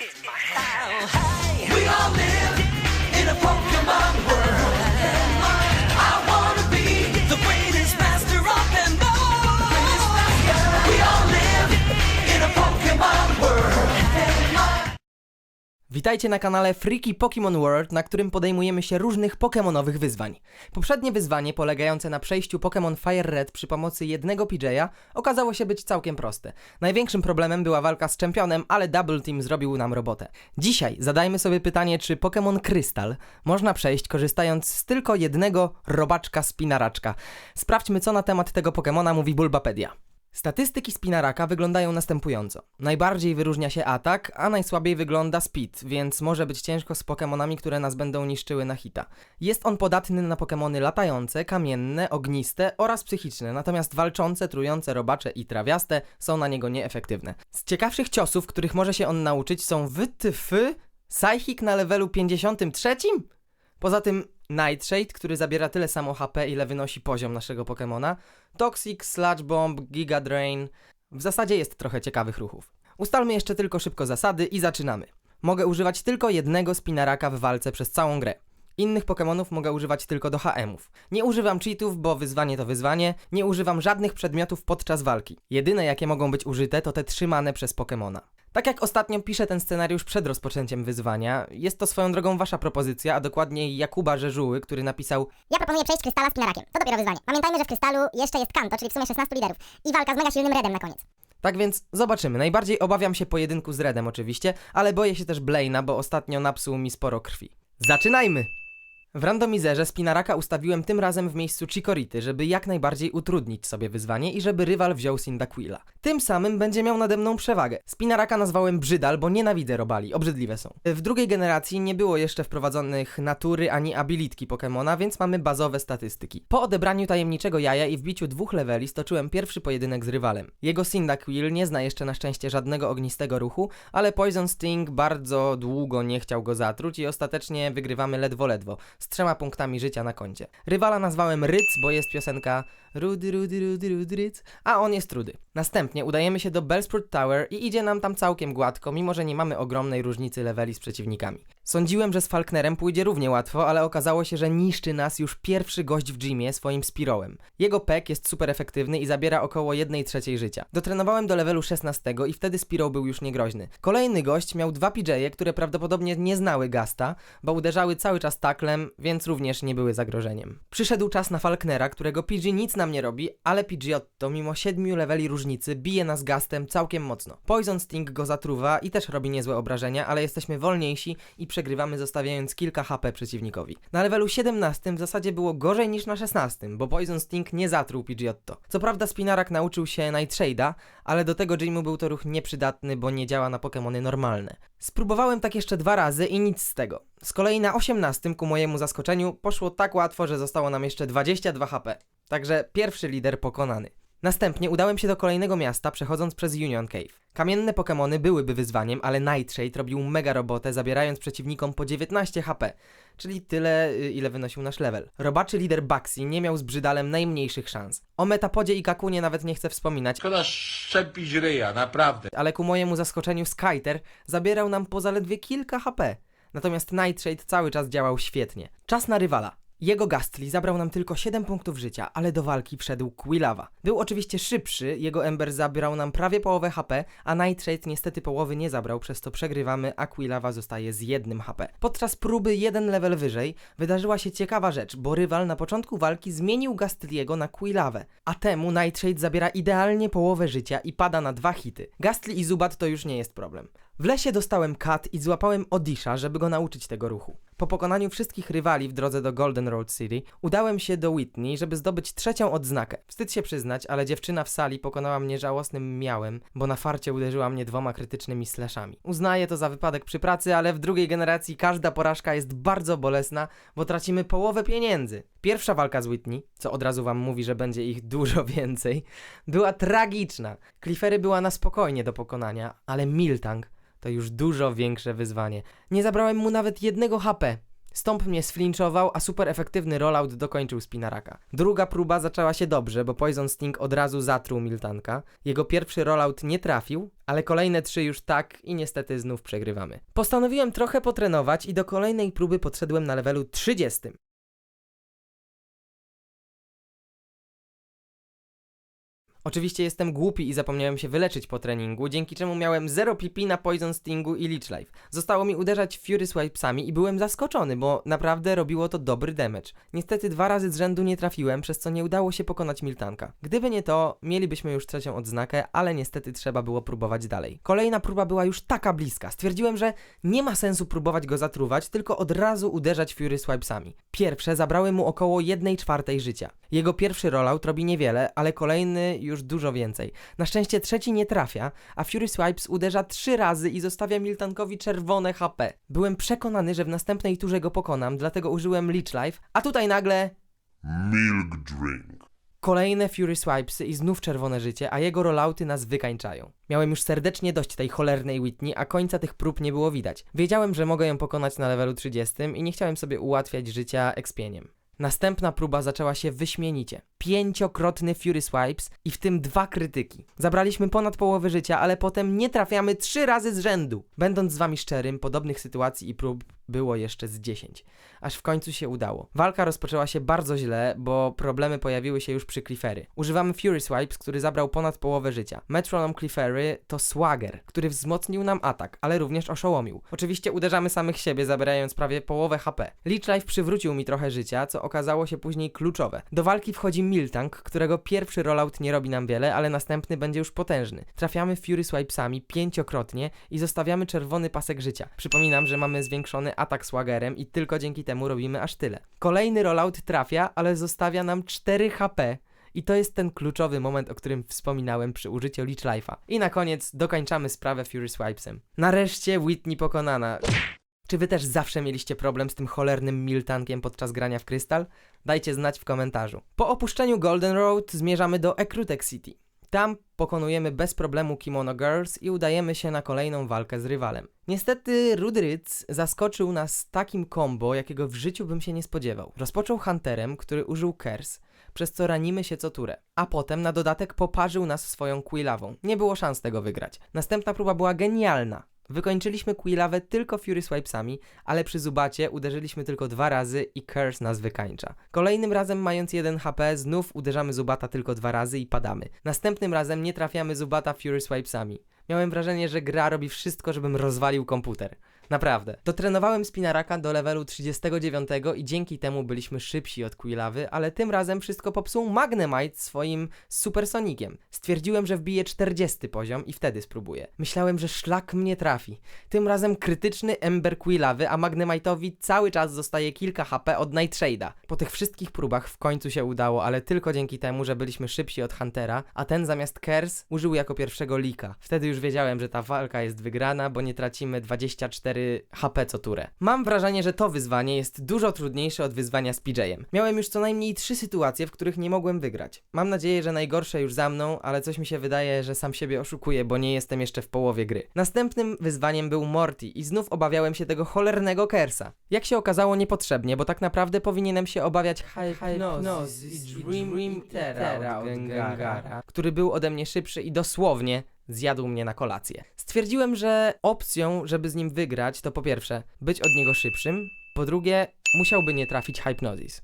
In my hand. We all live. Witajcie na kanale Freaky Pokemon World, na którym podejmujemy się różnych pokemonowych wyzwań. Poprzednie wyzwanie, polegające na przejściu Pokémon Fire Red przy pomocy jednego PJ'a, okazało się być całkiem proste. Największym problemem była walka z czempionem, ale Double Team zrobił nam robotę. Dzisiaj zadajmy sobie pytanie, czy Pokémon Krystal można przejść korzystając z tylko jednego robaczka spinaraczka. Sprawdźmy, co na temat tego Pokemona mówi Bulbapedia. Statystyki Spinaraka wyglądają następująco. Najbardziej wyróżnia się atak, a najsłabiej wygląda speed, więc może być ciężko z Pokemonami, które nas będą niszczyły na hita. Jest on podatny na Pokemony latające, kamienne, ogniste oraz psychiczne, natomiast walczące, trujące, robacze i trawiaste są na niego nieefektywne. Z ciekawszych ciosów, których może się on nauczyć są WTF, Psychic na levelu 53? Poza tym Nightshade, który zabiera tyle samo HP, ile wynosi poziom naszego Pokemona, Toxic, Sludge Bomb, Giga Drain. W zasadzie jest trochę ciekawych ruchów. Ustalmy jeszcze tylko szybko zasady i zaczynamy. Mogę używać tylko jednego spinaraka w walce przez całą grę. Innych Pokemonów mogę używać tylko do HM-ów. Nie używam cheatów, bo wyzwanie to wyzwanie, nie używam żadnych przedmiotów podczas walki. Jedyne jakie mogą być użyte to te trzymane przez Pokemona. Tak jak ostatnio piszę ten scenariusz przed rozpoczęciem wyzwania, jest to swoją drogą wasza propozycja, a dokładnie Jakuba Żeżuły, który napisał Ja proponuję przejść krystala spinarakiem. To dopiero wyzwanie. Pamiętajmy, że w krystalu jeszcze jest Kanto, czyli w sumie 16 liderów. I walka z mega silnym Redem na koniec. Tak więc zobaczymy. Najbardziej obawiam się pojedynku z Redem oczywiście, ale boję się też Blaina, bo ostatnio napsuł mi sporo krwi. Zaczynajmy! W randomizerze Spinaraka ustawiłem tym razem w miejscu Chikority, żeby jak najbardziej utrudnić sobie wyzwanie i żeby rywal wziął Cyndaquila. Tym samym będzie miał nade mną przewagę. Spinaraka nazwałem Brzydal, bo nienawidzę robali, obrzydliwe są. W drugiej generacji nie było jeszcze wprowadzonych natury ani abilitki Pokemona, więc mamy bazowe statystyki. Po odebraniu tajemniczego jaja i wbiciu dwóch leveli stoczyłem pierwszy pojedynek z rywalem. Jego Cyndaquil nie zna jeszcze na szczęście żadnego ognistego ruchu, ale Poison Sting bardzo długo nie chciał go zatruć i ostatecznie wygrywamy ledwo ledwo, z trzema punktami życia na koncie. Rywala nazwałem Ryc, bo jest piosenka Rudy, Rudy, Rudy, Rudy, Ryc, a on jest Rudy. Następnie udajemy się do Bellsprout Tower i idzie nam tam całkiem gładko, mimo że nie mamy ogromnej różnicy leveli z przeciwnikami. Sądziłem, że z Falknerem pójdzie równie łatwo, ale okazało się, że niszczy nas już pierwszy gość w gymie swoim Spirołem. Jego pek jest super efektywny i zabiera około 1 trzeciej życia. Dotrenowałem do levelu 16 i wtedy Spiro był już niegroźny. Kolejny gość miał dwa PJ'e, które prawdopodobnie nie znały Gasta, bo uderzały cały czas taklem, więc również nie były zagrożeniem. Przyszedł czas na Falknera, którego PG nic nam nie robi, ale Pidgeotto mimo 7 leveli różnicy bije nas Gastem całkiem mocno. Poison Sting go zatruwa i też robi niezłe obrażenia, ale jesteśmy wolniejsi i przegrywamy zostawiając kilka HP przeciwnikowi. Na levelu 17 w zasadzie było gorzej niż na 16, bo Poison Sting nie zatruł Pidgeotto. Co prawda Spinarak nauczył się Nightshade'a, ale do tego Gymu był to ruch nieprzydatny, bo nie działa na Pokémony normalne. Spróbowałem tak jeszcze dwa razy i nic z tego. Z kolei na 18 ku mojemu zaskoczeniu poszło tak łatwo, że zostało nam jeszcze 22 HP. Także pierwszy lider pokonany. Następnie udałem się do kolejnego miasta, przechodząc przez Union Cave. Kamienne Pokémony byłyby wyzwaniem, ale Nightshade robił mega robotę, zabierając przeciwnikom po 19 HP, czyli tyle, y, ile wynosił nasz level. Robaczy lider Baxi nie miał z Brzydalem najmniejszych szans. O Metapodzie i Kakunie nawet nie chcę wspominać, Szkoda szczepić ryja, naprawdę. ale ku mojemu zaskoczeniu Skyter zabierał nam po zaledwie kilka HP. Natomiast Nightshade cały czas działał świetnie. Czas na rywala. Jego Gastly zabrał nam tylko 7 punktów życia, ale do walki wszedł Quillawa. Był oczywiście szybszy, jego Ember zabrał nam prawie połowę HP, a Nightshade niestety połowy nie zabrał, przez to przegrywamy, a Quillawa zostaje z jednym HP. Podczas próby jeden level wyżej wydarzyła się ciekawa rzecz, bo rywal na początku walki zmienił Gastliego na Quillawę, a temu Nightshade zabiera idealnie połowę życia i pada na dwa hity. Gastly i Zubat to już nie jest problem. W lesie dostałem kat i złapałem Odisha, żeby go nauczyć tego ruchu. Po pokonaniu wszystkich rywali w drodze do Golden Road City, udałem się do Whitney, żeby zdobyć trzecią odznakę. Wstyd się przyznać, ale dziewczyna w sali pokonała mnie żałosnym miałem, bo na farcie uderzyła mnie dwoma krytycznymi slashami. Uznaję to za wypadek przy pracy, ale w drugiej generacji każda porażka jest bardzo bolesna, bo tracimy połowę pieniędzy. Pierwsza walka z Whitney, co od razu wam mówi, że będzie ich dużo więcej, była tragiczna. Cliffery była na spokojnie do pokonania, ale Miltank to już dużo większe wyzwanie. Nie zabrałem mu nawet jednego HP. Stomp mnie sflinchował, a super efektywny rollout dokończył Spinaraka. Druga próba zaczęła się dobrze, bo Poison Sting od razu zatruł Miltanka. Jego pierwszy rollout nie trafił, ale kolejne trzy już tak i niestety znów przegrywamy. Postanowiłem trochę potrenować i do kolejnej próby podszedłem na levelu 30. Oczywiście jestem głupi i zapomniałem się wyleczyć po treningu, dzięki czemu miałem 0 PP na Poison Stingu i Leech Life. Zostało mi uderzać Fury Swipesami i byłem zaskoczony, bo naprawdę robiło to dobry damage. Niestety dwa razy z rzędu nie trafiłem, przez co nie udało się pokonać Miltanka. Gdyby nie to, mielibyśmy już trzecią odznakę, ale niestety trzeba było próbować dalej. Kolejna próba była już taka bliska. Stwierdziłem, że nie ma sensu próbować go zatruwać, tylko od razu uderzać Fury Swipesami. Pierwsze zabrały mu około 1 czwartej życia. Jego pierwszy rollout robi niewiele, ale kolejny już dużo więcej. Na szczęście trzeci nie trafia, a Fury Swipes uderza trzy razy i zostawia Miltankowi czerwone HP. Byłem przekonany, że w następnej turze go pokonam, dlatego użyłem Leech Life, a tutaj nagle Milk drink. kolejne Fury Swipesy i znów czerwone życie, a jego rollouty nas wykańczają. Miałem już serdecznie dość tej cholernej Whitney, a końca tych prób nie było widać. Wiedziałem, że mogę ją pokonać na levelu 30 i nie chciałem sobie ułatwiać życia expieniem. Następna próba zaczęła się wyśmienicie. Pięciokrotny Fury Swipes i w tym dwa krytyki. Zabraliśmy ponad połowę życia, ale potem nie trafiamy trzy razy z rzędu. Będąc z wami szczerym, podobnych sytuacji i prób było jeszcze z 10. Aż w końcu się udało. Walka rozpoczęła się bardzo źle, bo problemy pojawiły się już przy Cliffery. Używamy Fury Swipes, który zabrał ponad połowę życia. Metronom Cliffery to Swagger, który wzmocnił nam atak, ale również oszołomił. Oczywiście uderzamy samych siebie, zabierając prawie połowę HP. Leech Life przywrócił mi trochę życia, co okazało się później kluczowe. Do walki wchodzi Miltank, którego pierwszy rollout nie robi nam wiele, ale następny będzie już potężny. Trafiamy Fury Swipesami pięciokrotnie i zostawiamy czerwony pasek życia. Przypominam, że mamy zwiększony atak Swaggerem i tylko dzięki temu robimy aż tyle. Kolejny rollout trafia, ale zostawia nam 4 HP. I to jest ten kluczowy moment, o którym wspominałem przy użyciu Leech Life'a. I na koniec dokończamy sprawę Fury Swipesem. Nareszcie Whitney pokonana. Czy wy też zawsze mieliście problem z tym cholernym Miltankiem podczas grania w Krystal? Dajcie znać w komentarzu. Po opuszczeniu Golden Road zmierzamy do Ekrutek City. Tam pokonujemy bez problemu Kimono Girls i udajemy się na kolejną walkę z rywalem. Niestety Rudryc zaskoczył nas takim combo, jakiego w życiu bym się nie spodziewał. Rozpoczął Hunterem, który użył Kers, przez co ranimy się co turę. A potem na dodatek poparzył nas swoją Quillawą. Nie było szans tego wygrać. Następna próba była genialna. Wykończyliśmy Quillawę tylko Fury Swipesami, ale przy Zubacie uderzyliśmy tylko dwa razy i Curse nas wykańcza. Kolejnym razem mając 1 HP znów uderzamy Zubata tylko dwa razy i padamy. Następnym razem nie trafiamy Zubata Fury Swipesami. Miałem wrażenie, że gra robi wszystko, żebym rozwalił komputer. Naprawdę. Dotrenowałem Spinaraka do levelu 39 i dzięki temu byliśmy szybsi od Quillawy, ale tym razem wszystko popsuł Magnemite swoim Supersonikiem. Stwierdziłem, że wbiję 40 poziom i wtedy spróbuję. Myślałem, że szlak mnie trafi. Tym razem krytyczny Ember Quillawy, a Magnemite'owi cały czas zostaje kilka HP od Nightshade'a. Po tych wszystkich próbach w końcu się udało, ale tylko dzięki temu, że byliśmy szybsi od Huntera, a ten zamiast Kers użył jako pierwszego Lika. Wtedy już wiedziałem, że ta walka jest wygrana, bo nie tracimy 24 HP co turę. Mam wrażenie, że to wyzwanie jest dużo trudniejsze od wyzwania z PJ-em. Miałem już co najmniej trzy sytuacje, w których nie mogłem wygrać. Mam nadzieję, że najgorsze już za mną, ale coś mi się wydaje, że sam siebie oszukuję, bo nie jestem jeszcze w połowie gry. Następnym wyzwaniem był Morty i znów obawiałem się tego cholernego Kersa. Jak się okazało niepotrzebnie, bo tak naprawdę powinienem się obawiać Hypnosis i Dream Terror od Gengara, który był ode mnie szybszy i dosłownie zjadł mnie na kolację. Stwierdziłem, że opcją, żeby z nim wygrać, to po pierwsze być od niego szybszym, po drugie musiałby nie trafić Hypnosis.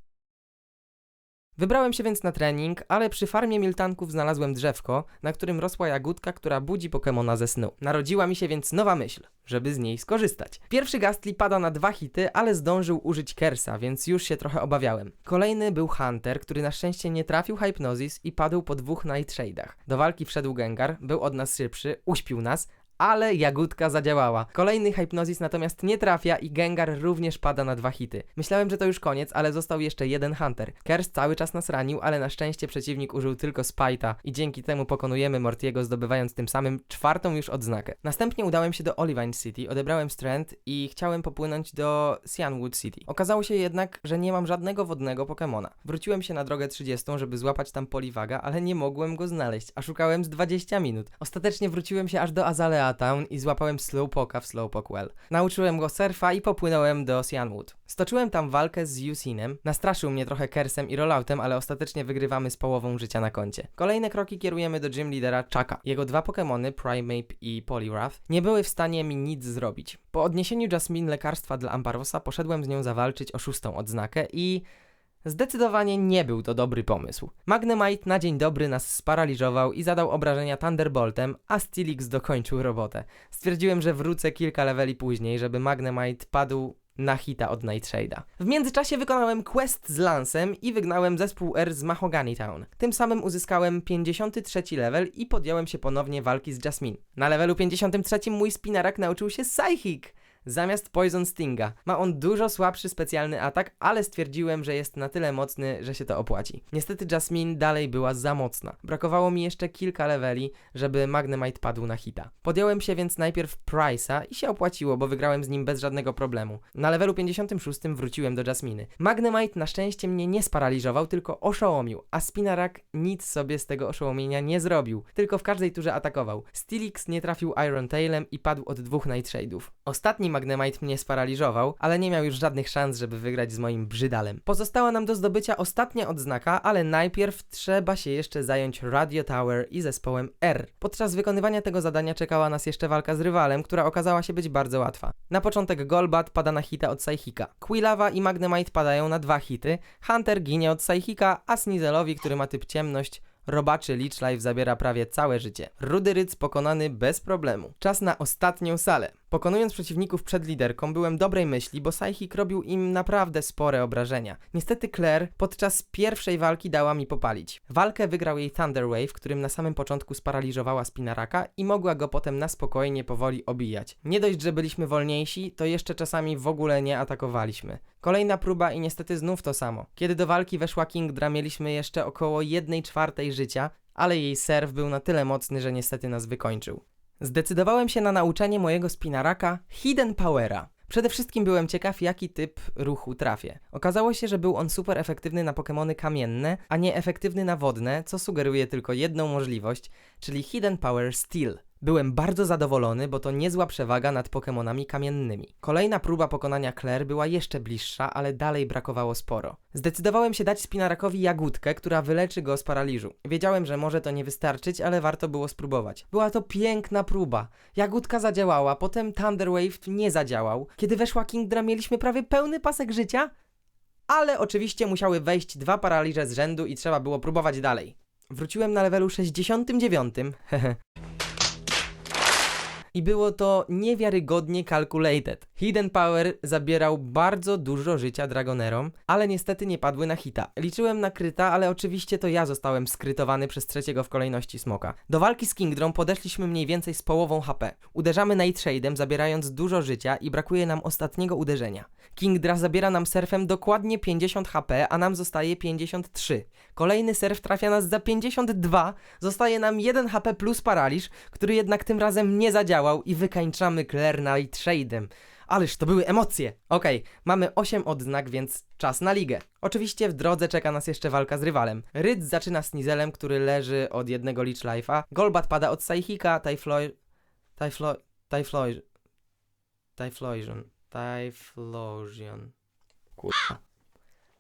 Wybrałem się więc na trening, ale przy farmie miltanków znalazłem drzewko, na którym rosła jagódka, która budzi Pokemona ze snu. Narodziła mi się więc nowa myśl, żeby z niej skorzystać. Pierwszy Gastly pada na dwa hity, ale zdążył użyć Kersa, więc już się trochę obawiałem. Kolejny był Hunter, który na szczęście nie trafił Hypnosis i padł po dwóch Nightshade'ach. Do walki wszedł Gengar, był od nas szybszy, uśpił nas, ale jagódka zadziałała. Kolejny Hypnosis natomiast nie trafia i Gengar również pada na dwa hity. Myślałem, że to już koniec, ale został jeszcze jeden Hunter. Kers cały czas nas ranił, ale na szczęście przeciwnik użył tylko Spite'a i dzięki temu pokonujemy Mortiego, zdobywając tym samym czwartą już odznakę. Następnie udałem się do Olivine City, odebrałem Strength i chciałem popłynąć do Cyanwood City. Okazało się jednak, że nie mam żadnego wodnego Pokemona. Wróciłem się na drogę 30, żeby złapać tam Poliwaga, ale nie mogłem go znaleźć, a szukałem z 20 minut. Ostatecznie wróciłem się aż do Azaleadu, A-Town i złapałem Slowpoka w Slowpoke Well. Nauczyłem go surfa i popłynąłem do Cyanwood. Stoczyłem tam walkę z Yusinem, nastraszył mnie trochę Kersem i rolloutem, ale ostatecznie wygrywamy z połową życia na koncie. Kolejne kroki kierujemy do gym lidera Chucka. Jego dwa Pokémony, Primeape i Poliwrath, nie były w stanie mi nic zrobić. Po odniesieniu Jasmine lekarstwa dla Amparosa poszedłem z nią zawalczyć o szóstą odznakę i... Zdecydowanie nie był to dobry pomysł. Magnemite na dzień dobry nas sparaliżował i zadał obrażenia Thunderboltem, a Steelix dokończył robotę. Stwierdziłem, że wrócę kilka leveli później, żeby Magnemite padł na hita od Nightshade'a. W międzyczasie wykonałem quest z Lansem i wygnałem zespół R z Mahogany Town. Tym samym uzyskałem 53 level i podjąłem się ponownie walki z Jasmine. Na levelu 53 mój spinarak nauczył się Psychic zamiast Poison Stinga. Ma on dużo słabszy specjalny atak, ale stwierdziłem, że jest na tyle mocny, że się to opłaci. Niestety Jasmine dalej była za mocna. Brakowało mi jeszcze kilka leveli, żeby Magnemite padł na hita. Podjąłem się więc najpierw Price'a i się opłaciło, bo wygrałem z nim bez żadnego problemu. Na levelu 56 wróciłem do Jasminy. Magnemite na szczęście mnie nie sparaliżował, tylko oszołomił, a Spinarak nic sobie z tego oszołomienia nie zrobił, tylko w każdej turze atakował. Stilix nie trafił Iron Tailem i padł od dwóch Nightshade'ów. Ostatni Magnemite mnie sparaliżował, ale nie miał już żadnych szans, żeby wygrać z moim brzydalem. Pozostała nam do zdobycia ostatnia odznaka, ale najpierw trzeba się jeszcze zająć Radio Tower i zespołem R. Podczas wykonywania tego zadania czekała nas jeszcze walka z rywalem, która okazała się być bardzo łatwa. Na początek Golbat pada na hita od Psychika. Quilava i Magnemite padają na dwa hity, Hunter ginie od Psychika, a Sneaselowi, który ma typ ciemność, Robaczy Leech Life zabiera prawie całe życie. Rudy pokonany bez problemu. Czas na ostatnią salę. Pokonując przeciwników przed liderką, byłem dobrej myśli, bo Psychic robił im naprawdę spore obrażenia. Niestety Claire podczas pierwszej walki dała mi popalić. Walkę wygrał jej Thunder Wave, którym na samym początku sparaliżowała Spinaraka i mogła go potem na spokojnie powoli obijać. Nie dość, że byliśmy wolniejsi, to jeszcze czasami w ogóle nie atakowaliśmy. Kolejna próba i niestety znów to samo. Kiedy do walki weszła Kingdra, mieliśmy jeszcze około 1 czwartej życia, ale jej serw był na tyle mocny, że niestety nas wykończył. Zdecydowałem się na nauczenie mojego spinaraka Hidden Powera. Przede wszystkim byłem ciekaw, jaki typ ruchu trafię. Okazało się, że był on super efektywny na Pokémony kamienne, a nie efektywny na wodne, co sugeruje tylko jedną możliwość, czyli Hidden Power Steel. Byłem bardzo zadowolony, bo to niezła przewaga nad Pokémonami kamiennymi. Kolejna próba pokonania Claire była jeszcze bliższa, ale dalej brakowało sporo. Zdecydowałem się dać Spinarakowi jagódkę, która wyleczy go z paraliżu. Wiedziałem, że może to nie wystarczyć, ale warto było spróbować. Była to piękna próba. Jagódka zadziałała, potem Thunder Wave nie zadziałał. Kiedy weszła Kingdra, mieliśmy prawie pełny pasek życia, ale oczywiście musiały wejść dwa paraliże z rzędu i trzeba było próbować dalej. Wróciłem na levelu 69, hehe. I było to niewiarygodnie calculated. Hidden Power zabierał bardzo dużo życia Dragonerom, ale niestety nie padły na hita. Liczyłem na kryta, ale oczywiście to ja zostałem skrytowany przez trzeciego w kolejności smoka. Do walki z Kingdrą podeszliśmy mniej więcej z połową HP. Uderzamy Nightshade'em, zabierając dużo życia i brakuje nam ostatniego uderzenia. Kingdra zabiera nam surfem dokładnie 50 HP, a nam zostaje 53. Kolejny surf trafia nas za 52, zostaje nam 1 HP plus paraliż, który jednak tym razem nie zadziałał i wykańczamy Claire Nightshade'em. Ależ to były emocje! Okej, mamy 8 odznak, więc czas na ligę. Oczywiście w drodze czeka nas jeszcze walka z rywalem. Rydz zaczyna z Nizelem, który leży od jednego Leech Life'a. Golbat pada od Psychika, Tyfloy... Tyfloy... Tyfloy... Tyflosion. Tyflosion. Kurwa.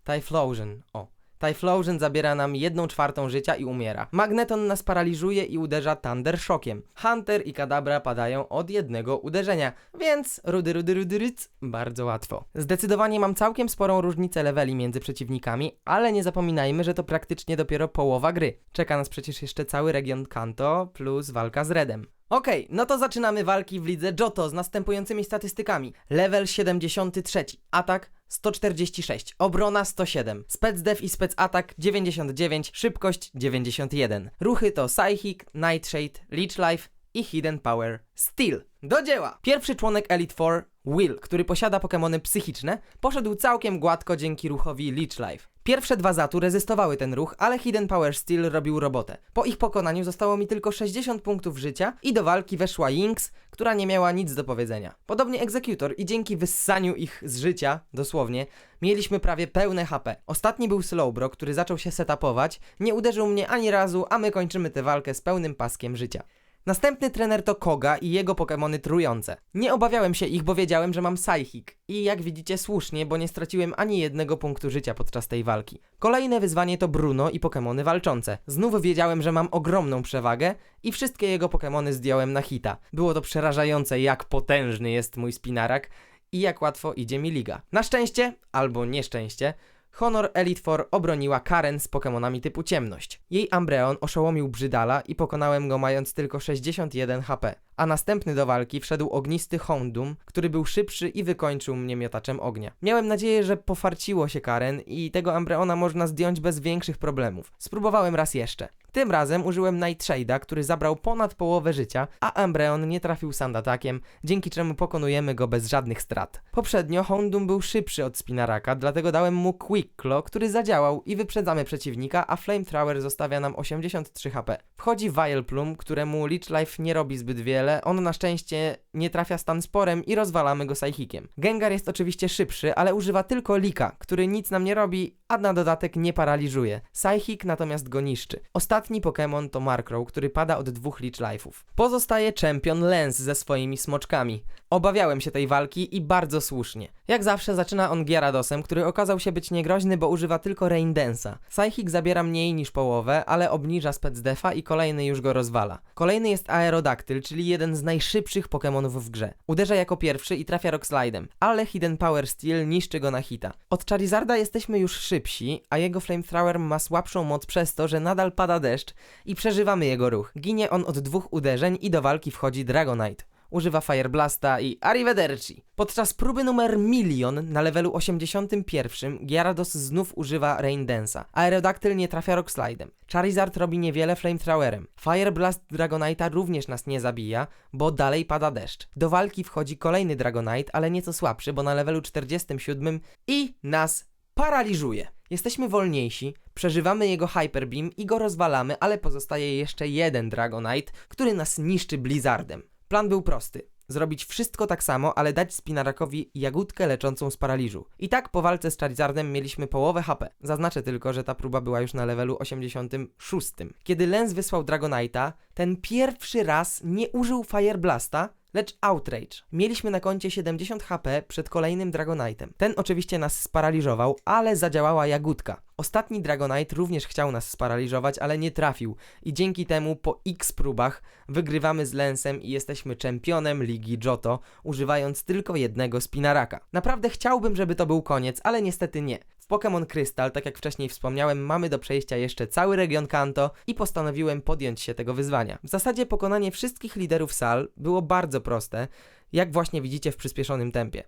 Tyflosion. O. Tyflosion zabiera nam jedną czwartą życia i umiera. Magneton nas paraliżuje i uderza Thunder Shockiem. Hunter i Kadabra padają od jednego uderzenia, więc rudy rudy rudy ryc, bardzo łatwo. Zdecydowanie mam całkiem sporą różnicę leveli między przeciwnikami, ale nie zapominajmy, że to praktycznie dopiero połowa gry. Czeka nas przecież jeszcze cały region Kanto plus walka z Redem. Okej, no to zaczynamy walki w lidze Johto z następującymi statystykami. Level 73, atak 146, obrona 107, specdef i specatak 99, szybkość 91. Ruchy to Psychic, Nightshade, Leech Life i Hidden Power Steel. Do dzieła! Pierwszy członek Elite Four, Will, który posiada Pokémony psychiczne, poszedł całkiem gładko dzięki ruchowi Leech Life. Pierwsze dwa zatu rezystowały ten ruch, ale Hidden Power Steel robił robotę. Po ich pokonaniu zostało mi tylko 60 punktów życia i do walki weszła Jinx, która nie miała nic do powiedzenia. Podobnie Executor i dzięki wyssaniu ich z życia, dosłownie, mieliśmy prawie pełne HP. Ostatni był Slowbro, który zaczął się setupować, nie uderzył mnie ani razu, a my kończymy tę walkę z pełnym paskiem życia. Następny trener to Koga i jego Pokémony trujące. Nie obawiałem się ich, bo wiedziałem, że mam Psychic. I jak widzicie słusznie, bo nie straciłem ani jednego punktu życia podczas tej walki. Kolejne wyzwanie to Bruno i Pokémony walczące. Znów wiedziałem, że mam ogromną przewagę i wszystkie jego Pokémony zdjąłem na hita. Było to przerażające, jak potężny jest mój Spinarak i jak łatwo idzie mi liga. Na szczęście, albo nieszczęście, Honor Elite Four obroniła Karen z Pokémonami typu ciemność. Jej Ambreon oszołomił Brzydala i pokonałem go mając tylko 61 HP. A następny do walki wszedł ognisty Houndoom, który był szybszy i wykończył mnie miotaczem ognia. Miałem nadzieję, że pofarciło się Karen i tego Ambreona można zdjąć bez większych problemów. Spróbowałem raz jeszcze. Tym razem użyłem Nightshade'a, który zabrał ponad połowę życia, a Ambreon nie trafił sandatakiem, dzięki czemu pokonujemy go bez żadnych strat. Poprzednio Houndoom był szybszy od Spinaraka, dlatego dałem mu Quick Claw, który zadziałał i wyprzedzamy przeciwnika, a Flamethrower zostawia nam 83 HP. Wchodzi Vileplume, któremu Leech Life nie robi zbyt wiele, on na szczęście nie trafia stan sporem i rozwalamy go Psychikiem. Gengar jest oczywiście szybszy, ale używa tylko Lika, który nic nam nie robi, a na dodatek nie paraliżuje. Psychic natomiast go niszczy. Ostatni Pokémon to Markrow, który pada od dwóch Leech Life'ów. Pozostaje Champion Lens ze swoimi smoczkami. Obawiałem się tej walki i bardzo słusznie. Jak zawsze zaczyna on Gyaradosem, który okazał się być niegroźny, bo używa tylko Rain Dance'a. Psychic zabiera mniej niż połowę, ale obniża specdefa i kolejny już go rozwala. Kolejny jest Aerodactyl, czyli jeden z najszybszych Pokémonów w grze. Uderza jako pierwszy i trafia Rockslidem, ale Hidden Power Steel niszczy go na hita. Od Charizarda jesteśmy już szybsi, a jego Flamethrower ma słabszą moc przez to, że nadal pada deszcz i przeżywamy jego ruch. Ginie on od dwóch uderzeń i do walki wchodzi Dragonite używa Fire Blasta i Arrivederci. Podczas próby numer milion na levelu 81 Gyarados znów używa Rain Dance'a. Aerodactyl nie trafia Rockslidem. Charizard robi niewiele Flamethrowerem. Fire Blast Dragonite'a również nas nie zabija, bo dalej pada deszcz. Do walki wchodzi kolejny Dragonite, ale nieco słabszy, bo na levelu 47 i nas paraliżuje. Jesteśmy wolniejsi, przeżywamy jego Hyper Beam i go rozwalamy, ale pozostaje jeszcze jeden Dragonite, który nas niszczy Blizzardem. Plan był prosty. Zrobić wszystko tak samo, ale dać Spinarakowi jagódkę leczącą z paraliżu. I tak po walce z Charizardem mieliśmy połowę HP. Zaznaczę tylko, że ta próba była już na levelu 86. Kiedy Lens wysłał Dragonite'a, ten pierwszy raz nie użył Fire Blasta, lecz Outrage. Mieliśmy na koncie 70 HP przed kolejnym Dragonite'em. Ten oczywiście nas sparaliżował, ale zadziałała jagódka. Ostatni Dragonite również chciał nas sparaliżować, ale nie trafił i dzięki temu po x próbach wygrywamy z Lensem i jesteśmy czempionem Ligi Johto, używając tylko jednego Spinaraka. Naprawdę chciałbym, żeby to był koniec, ale niestety nie. Pokémon Crystal, tak jak wcześniej wspomniałem, mamy do przejścia jeszcze cały region Kanto i postanowiłem podjąć się tego wyzwania. W zasadzie pokonanie wszystkich liderów sal było bardzo proste, jak właśnie widzicie w przyspieszonym tempie.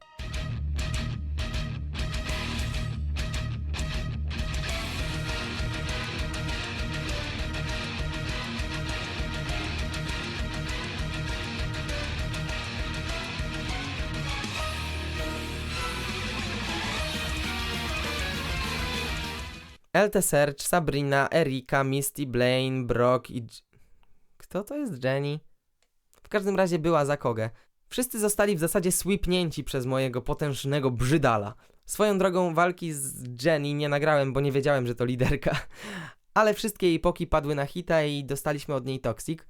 LT Search, Sabrina, Erika, Misty, Blaine, Brock i... Kto to jest Jenny? W każdym razie była za Kogę. Wszyscy zostali w zasadzie sweepnięci przez mojego potężnego brzydala. Swoją drogą walki z Jenny nie nagrałem, bo nie wiedziałem, że to liderka. Ale wszystkie jej poki padły na hita i dostaliśmy od niej Toxic,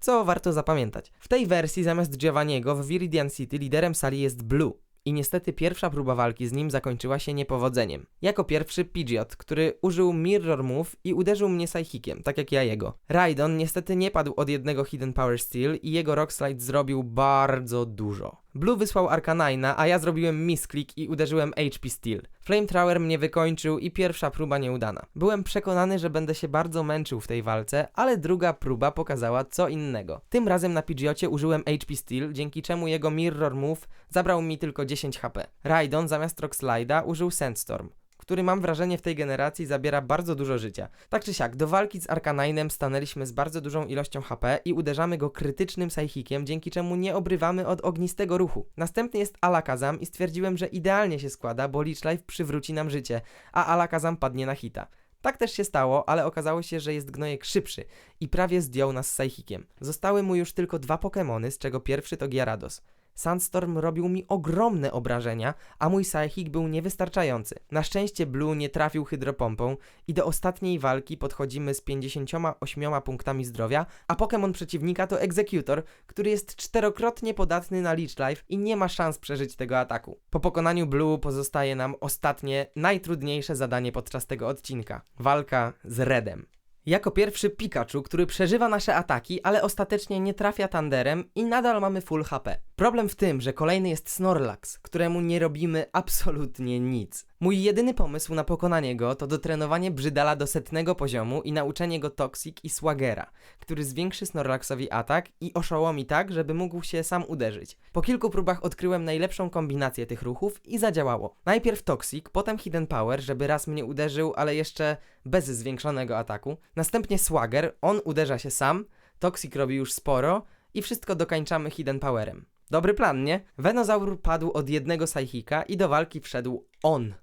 co warto zapamiętać. W tej wersji zamiast Giovanniego w Viridian City liderem sali jest Blue. I niestety pierwsza próba walki z nim zakończyła się niepowodzeniem. Jako pierwszy Pidgeot, który użył Mirror Move i uderzył mnie Psychikiem, tak jak ja jego. Raidon niestety nie padł od jednego Hidden Power Steel i jego Rock Slide zrobił bardzo dużo. Blue wysłał Arcanina, a ja zrobiłem misclick i uderzyłem HP Steel. Flamethrower mnie wykończył i pierwsza próba nieudana. Byłem przekonany, że będę się bardzo męczył w tej walce, ale druga próba pokazała co innego. Tym razem na Pidgeocie użyłem HP Steel, dzięki czemu jego Mirror Move zabrał mi tylko 10 HP. Raidon zamiast Rock Slide'a użył Sandstorm który mam wrażenie w tej generacji zabiera bardzo dużo życia. Tak czy siak, do walki z Arcaninem stanęliśmy z bardzo dużą ilością HP i uderzamy go krytycznym Psychikiem, dzięki czemu nie obrywamy od ognistego ruchu. Następny jest Alakazam i stwierdziłem, że idealnie się składa, bo Leech Life przywróci nam życie, a Alakazam padnie na hita. Tak też się stało, ale okazało się, że jest gnojek szybszy i prawie zdjął nas z Psychikiem. Zostały mu już tylko dwa Pokémony, z czego pierwszy to Gyarados. Sandstorm robił mi ogromne obrażenia, a mój Psychic był niewystarczający. Na szczęście Blue nie trafił hydropompą i do ostatniej walki podchodzimy z 58 punktami zdrowia, a Pokémon przeciwnika to Executor, który jest czterokrotnie podatny na Leech Life i nie ma szans przeżyć tego ataku. Po pokonaniu Blue pozostaje nam ostatnie, najtrudniejsze zadanie podczas tego odcinka. Walka z Redem. Jako pierwszy Pikachu, który przeżywa nasze ataki, ale ostatecznie nie trafia Tanderem i nadal mamy full HP. Problem w tym, że kolejny jest Snorlax, któremu nie robimy absolutnie nic. Mój jedyny pomysł na pokonanie go to dotrenowanie Brzydala do setnego poziomu i nauczenie go Toxic i Swagera, który zwiększy Snorlaxowi atak i oszołomi tak, żeby mógł się sam uderzyć. Po kilku próbach odkryłem najlepszą kombinację tych ruchów i zadziałało. Najpierw Toxic, potem Hidden Power, żeby raz mnie uderzył, ale jeszcze bez zwiększonego ataku. Następnie Swagger, on uderza się sam, Toxic robi już sporo i wszystko dokańczamy Hidden Powerem. Dobry plan, nie? Venozaur padł od jednego Psychika i do walki wszedł on.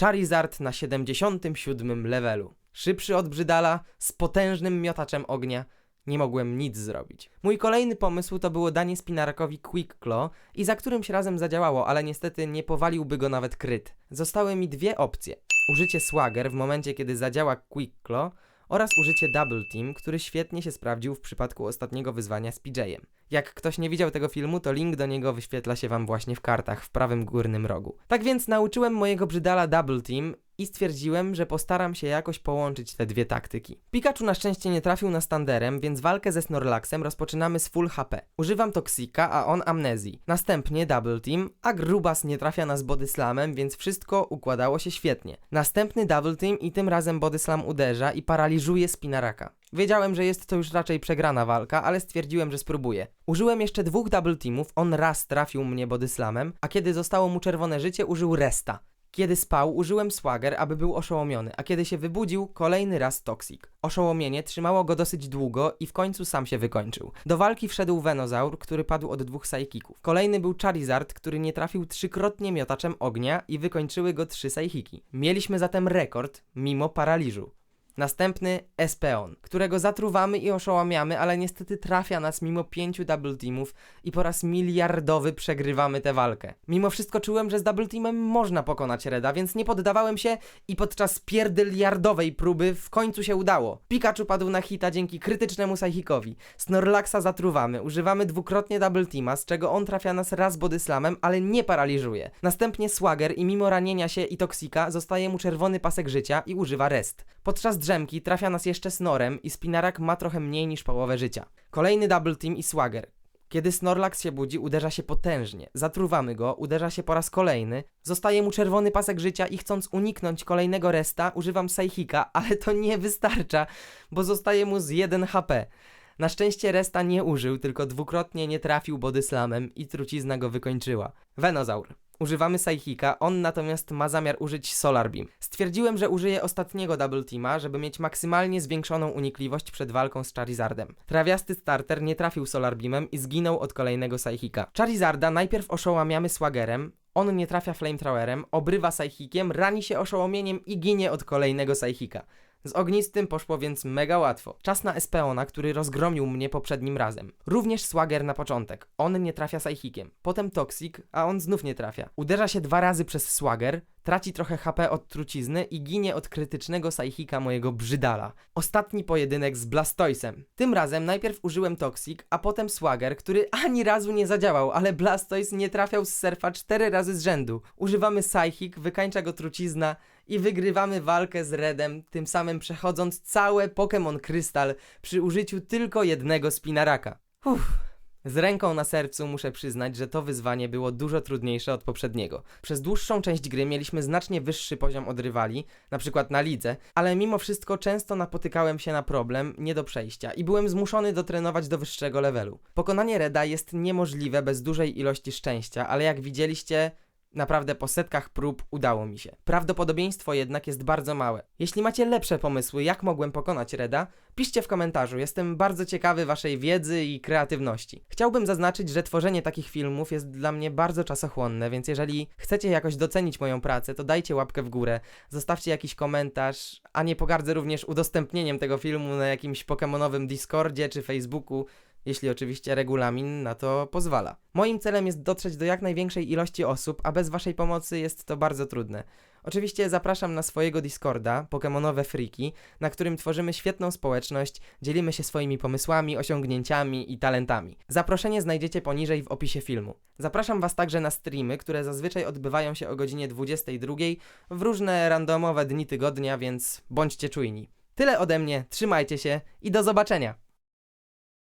Charizard na 77 levelu. Szybszy od Brzydala, z potężnym miotaczem ognia. Nie mogłem nic zrobić. Mój kolejny pomysł to było danie Spinarakowi Quick Claw i za którymś razem zadziałało, ale niestety nie powaliłby go nawet kryt. Zostały mi dwie opcje. Użycie Swagger w momencie, kiedy zadziała Quick Claw oraz użycie Double Team, który świetnie się sprawdził w przypadku ostatniego wyzwania z PJ-em. Jak ktoś nie widział tego filmu, to link do niego wyświetla się wam właśnie w kartach w prawym górnym rogu. Tak więc nauczyłem mojego brzydala Double Team i stwierdziłem, że postaram się jakoś połączyć te dwie taktyki. Pikachu na szczęście nie trafił na standerem, więc walkę ze Snorlaxem rozpoczynamy z full HP. Używam Toxika, a on amnezji. Następnie Double Team, a Grubas nie trafia nas Body Slamem, więc wszystko układało się świetnie. Następny Double Team i tym razem Body Slam uderza i paraliżuje Spinaraka. Wiedziałem, że jest to już raczej przegrana walka, ale stwierdziłem, że spróbuję. Użyłem jeszcze dwóch double teamów, on raz trafił mnie body slamem, a kiedy zostało mu czerwone życie, użył resta. Kiedy spał, użyłem Swagger, aby był oszołomiony, a kiedy się wybudził, kolejny raz Toxic. Oszołomienie trzymało go dosyć długo i w końcu sam się wykończył. Do walki wszedł Venozaur, który padł od dwóch Psychików. Kolejny był Charizard, który nie trafił trzykrotnie miotaczem ognia i wykończyły go trzy Psychiki. Mieliśmy zatem rekord, mimo paraliżu. Następny Espeon, którego zatruwamy i oszołamiamy, ale niestety trafia nas mimo pięciu double teamów i po raz miliardowy przegrywamy tę walkę. Mimo wszystko czułem, że z double teamem można pokonać Reda, więc nie poddawałem się i podczas pierdyliardowej próby w końcu się udało. Pikachu padł na hita dzięki krytycznemu Psychikowi. Snorlaxa zatruwamy, używamy dwukrotnie double teama, z czego on trafia nas raz body slamem, ale nie paraliżuje. Następnie Swagger i mimo ranienia się i Toksika zostaje mu czerwony pasek życia i używa rest. Podczas drzemki trafia nas jeszcze Snorem i Spinarak ma trochę mniej niż połowę życia. Kolejny double team i Swagger. Kiedy Snorlax się budzi, uderza się potężnie. Zatruwamy go, uderza się po raz kolejny. Zostaje mu czerwony pasek życia i chcąc uniknąć kolejnego resta, używam Psychika, ale to nie wystarcza, bo zostaje mu z 1 HP. Na szczęście resta nie użył, tylko dwukrotnie nie trafił body slamem i trucizna go wykończyła. Venozaur. Używamy Psychika, on natomiast ma zamiar użyć Solar Beam. Stwierdziłem, że użyję ostatniego Double Teama, żeby mieć maksymalnie zwiększoną unikliwość przed walką z Charizardem. Trawiasty starter nie trafił Solar Beamem i zginął od kolejnego Psychika. Charizarda najpierw oszołamiamy Swaggerem, on nie trafia Flamethrowerem, obrywa Psychikiem, rani się oszołomieniem i ginie od kolejnego Psychika. Z ognistym poszło więc mega łatwo. Czas na Espeona, który rozgromił mnie poprzednim razem. Również Swagger na początek. On nie trafia Psychikiem. Potem Toxic, a on znów nie trafia. Uderza się dwa razy przez Swagger, traci trochę HP od trucizny i ginie od krytycznego Psychika mojego Brzydala. Ostatni pojedynek z Blastoisem. Tym razem najpierw użyłem Toxic, a potem Swagger, który ani razu nie zadziałał, ale Blastoise nie trafiał z surfa cztery razy z rzędu. Używamy Psychic, wykańcza go trucizna i wygrywamy walkę z Redem, tym samym przechodząc całe Pokémon Krystal przy użyciu tylko jednego Spinaraka. Uff. Z ręką na sercu muszę przyznać, że to wyzwanie było dużo trudniejsze od poprzedniego. Przez dłuższą część gry mieliśmy znacznie wyższy poziom od rywali, na przykład na lidze, ale mimo wszystko często napotykałem się na problem nie do przejścia i byłem zmuszony dotrenować do wyższego levelu. Pokonanie Reda jest niemożliwe bez dużej ilości szczęścia, ale jak widzieliście, Naprawdę po setkach prób udało mi się. Prawdopodobieństwo jednak jest bardzo małe. Jeśli macie lepsze pomysły, jak mogłem pokonać Reda, piszcie w komentarzu. Jestem bardzo ciekawy waszej wiedzy i kreatywności. Chciałbym zaznaczyć, że tworzenie takich filmów jest dla mnie bardzo czasochłonne, więc jeżeli chcecie jakoś docenić moją pracę, to dajcie łapkę w górę, zostawcie jakiś komentarz, a nie pogardzę również udostępnieniem tego filmu na jakimś pokemonowym Discordzie czy Facebooku. Jeśli oczywiście regulamin na to pozwala. Moim celem jest dotrzeć do jak największej ilości osób, a bez waszej pomocy jest to bardzo trudne. Oczywiście zapraszam na swojego Discorda, Pokemonowe Friki, na którym tworzymy świetną społeczność, dzielimy się swoimi pomysłami, osiągnięciami i talentami. Zaproszenie znajdziecie poniżej w opisie filmu. Zapraszam Was także na streamy, które zazwyczaj odbywają się o godzinie 22 w różne randomowe dni tygodnia, więc bądźcie czujni. Tyle ode mnie, trzymajcie się i do zobaczenia!